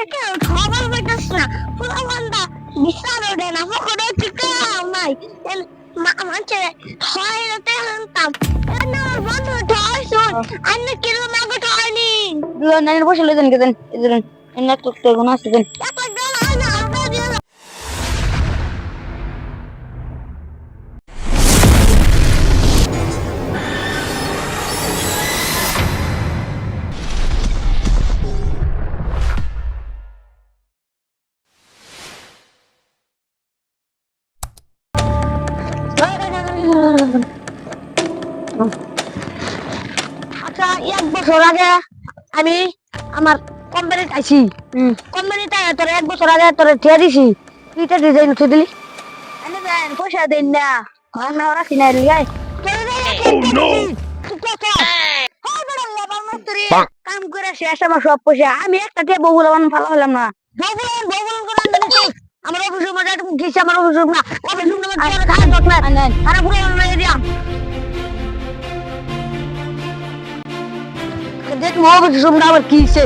থেকে খবর পাইতাছ না। পুরো বান্দা বিশাল ওঠে না পকড়ে টিকাও নাই। মাঝে হয় রাতে হানতাম বন্ধু ঠাই শুন। কিলো মাগো ঠাইনি নানির বসে লই দেন কেদেন এদের এনে তো গুণ আছে আগে আমি আমার কোম্পানিতে আইছি হুম কোম্পানিতে তোর এক বছর আগে তোর ঠিয়া দিছি তুই তো ডিজাইন উঠে দিলি আনে দেন পয়সা দেন না আর না রাখি না লিগাই কাম করে শেষ আমার সব পয়সা আমি একটা টেবো বললাম ভালো হলাম না আমার অফিসের মধ্যে আমার অফিসের না অফিসের মধ্যে খারাপ না খারাপ পুরো মেরে দিয়াম দেখ মো অফিসের মধ্যে আবার কি হইছে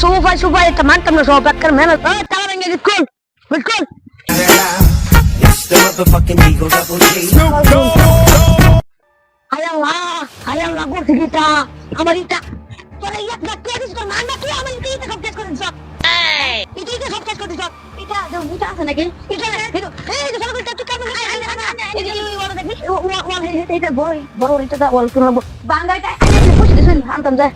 সোফায় সোফায় এটা মানতাম না সব একবার মেহনত তালা ভেঙে. হায় হায় আল্লাহ করছি কিটা আমার ইটা তোরা এক লাখ টাকা দিছিস তোর মান আমার ইটা ইটা সব শেষ করে দিছ ইটা ইটা সব শেষ করে দিছ এটা এটা আছে নাকি ইটা এই যে সব ইটা তুই ওই বড় এটা বড় বড় এটা বল কোন বাঙ্গাইটা পয়সা দিছেন আনতাম যা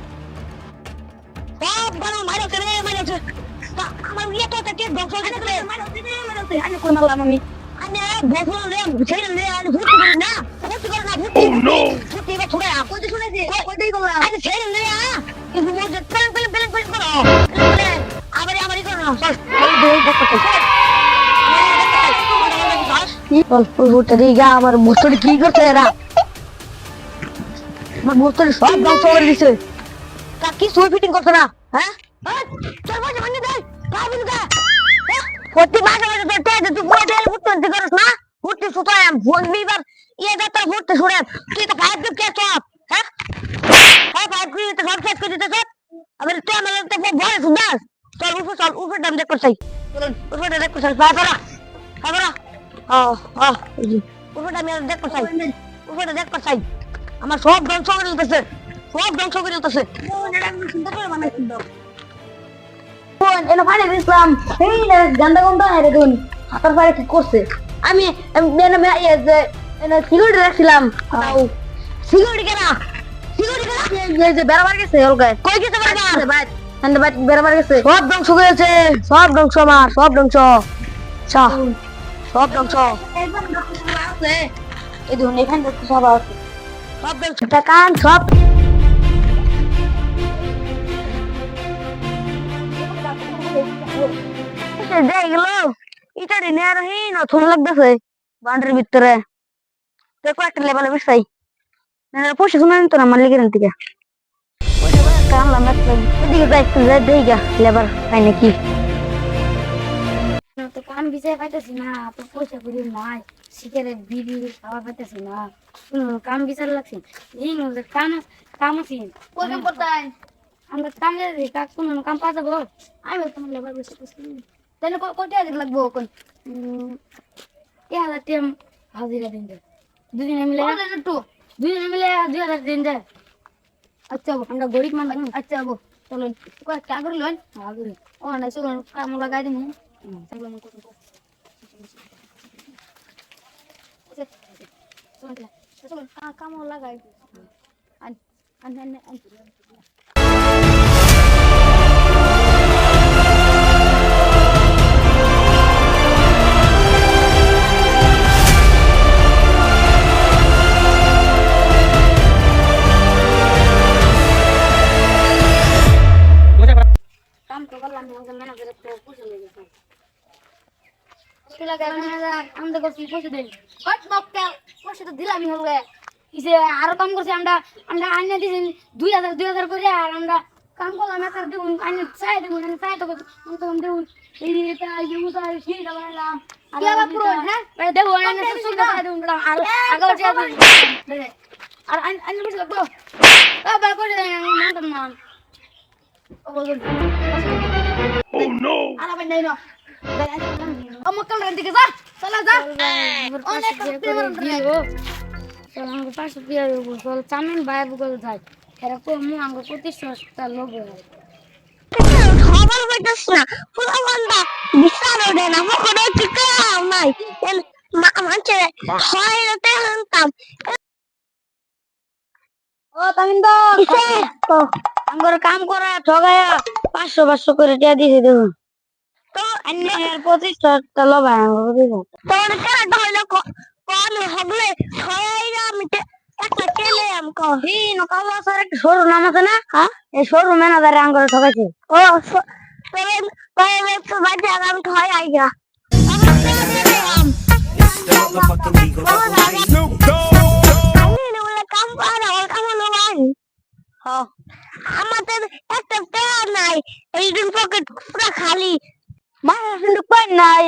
আমার ইয়ে তো কোন মারলাম আমি? রে ছেড়ে রে আর করে না করে না ও নো ছুড়ে আ। গলা আরে ছেড়ে রে আ। করো আবার আমারই করো না দুই ভুটটা আমার মুস্তরি কি করছে এরা আমার মুস্তরি সব ধ্বংস করে দিছে। তা কি সুই ফিটিং করছে না? হ্যাঁ? হ্যাঁ? চল বসে মানে দে। পাবি না প্রতি মাঝে মাঝে তোর টেজে তুই পুরো টেজে ফুটতে তুই করিস না সুতায় আমি ভুলবি এবার ইয়ে যা তোর ফুটতে শুনে। তুই তো ফাইভ দিপ কে সব হ্যাঁ? হ্যাঁ ফাইভ দিপ তো সব শেষ করে দিতে সব। আবার তুই আমার তো খুব ভয় শুনদাস চল উঠো চল উঠো দাম দেখ করছাই উঠো দেখ করছাই পায় করা পায় করা ও ও উঠো দেখ করছাই উঠো দেখ করছাই আমার সব ধ্বংস করে দিতেছে সব ধ্বংস করে দিতেছে সুন্দর করে বানাইছিল কোন পানি দিছিলাম এই গান্দা গন্ধ আরে দুন হাতার পারে কি করছে আমি মে যে এনো সিগারেট রাখছিলাম সিকিউরিটি কেনা সিকিউরিটি কেনা যে বেরবার গেছে অলগায় কই গেছে বারবার বাইট এন্ড গেছে সব ধ্বংস করেছে সব ধ্বংস আমার সব ধ্বংস সব ধ্বংস এই দেখুন এখানে সব আছে সব ধ্বংস কান সব দেখল এটা রিনে আর হি নতুন লাগতেছে বান্ডের ভিতরে। দেখো একটা লেভেলে না পয়সা শুনে নিত না আমার লেগে থেকে কামলাম একটা যাই একটু যাই দেই গা লেবার পাই নাকি। তো কাম বিচার পাইতেছি না তো পয়সা করি নাই সিগারেট বিড়ি খাওয়া পাইতেছি না। কোনো কাম বিচার লাগছে। এই কাম কাম আছে। কাম আমরা কাম যাচ্ছি কাজ কোনো কাম পাওয়া যাব? আমি তোমার লেবার বসে বসে। তাহলে কয়টা দিক লাগবো কোন এক হাজার টিএম হাজিরা দিন যায় দুদিনে মিলে একটু দুদিনে মিলে দুই হাজার দিন যায় আচ্ছা আমরা গরিব মানুষ আচ্ছা গো চলুন কয়েকটা করে লন আগুন ও না চলুন কাম লাগাই দিন চলুন চলুন কাম লাগাই আন আন আন আমরা করছি পয়সা দিন পয়সা তো দিলামই হবে ইসে আরও কাম করছি আমরা আমরা আইনে দিয়েছি দুই হাজার দুই হাজার করে আর আমরা কাম করলাম এক হাজার দেখুন আইনে চাই দেখুন আমি চাই তো তখন দেখুন এই এটা এই বানালাম আর হ্যাঁ? মানে দেখুন আর আগে লাগবো Oh no! আর আবার নাই না আমার কামড়ার দিকে যা চলে যা অনেক চল আমাকে পাশে দিয়ে দেবো চল চামিন বাইরে বলে যাই এরকম মু আমাকে প্রতিষ্ঠা লোক খবর পাইতেছ না পুরো বন্ধা বিশাল ওঠে না পকেটে টিকে নাই মাঝে হয় রাতে হানতাম ও তামিন তো আমার কাম করা ঠগায়া পাঁচশো পাঁচশো করে টিয়া দিয়েছে দেখুন তো প্রতিষ্ঠা লবা তোর কেন হইল কোন হগলে হয় আমি একটা কেলে আমকো হিন কালো স্যার একটা সরু নাম আছে না? হ্যাঁ এই সরু ম্যানেজারে আঙ্গরে ঠকাইছে ও তবে তোরে তো বাজে আগাম ঠয় আইগা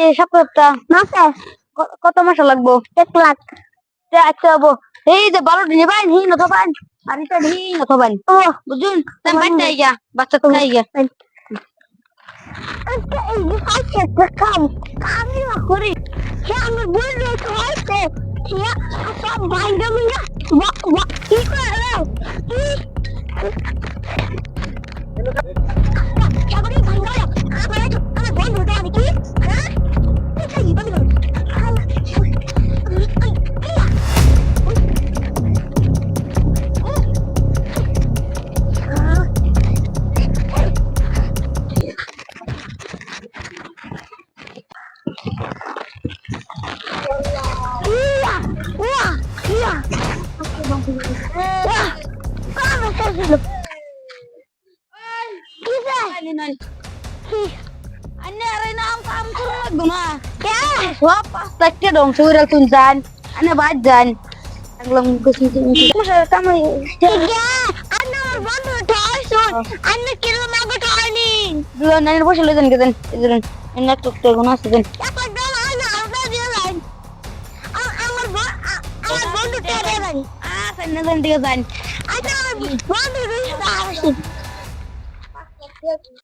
এই সপ্তাহটা মাসে ক- কত মাসা লাগবো এক লাখ তে আচ্ছা হব এই যে বারো দিনে পাইন হিন অথবা পাইন আর এটা হিন অথবা পাইন ও বুঝুন তাই বাচ্চা আইগা বাচ্চা তো খাইগা একটা এই যে Anu bantu tasun. Anu kilo mago tani. দুজন নানের বসে লই যান গেছেন তো গুণ আছে দেন Apa dong anu Manda no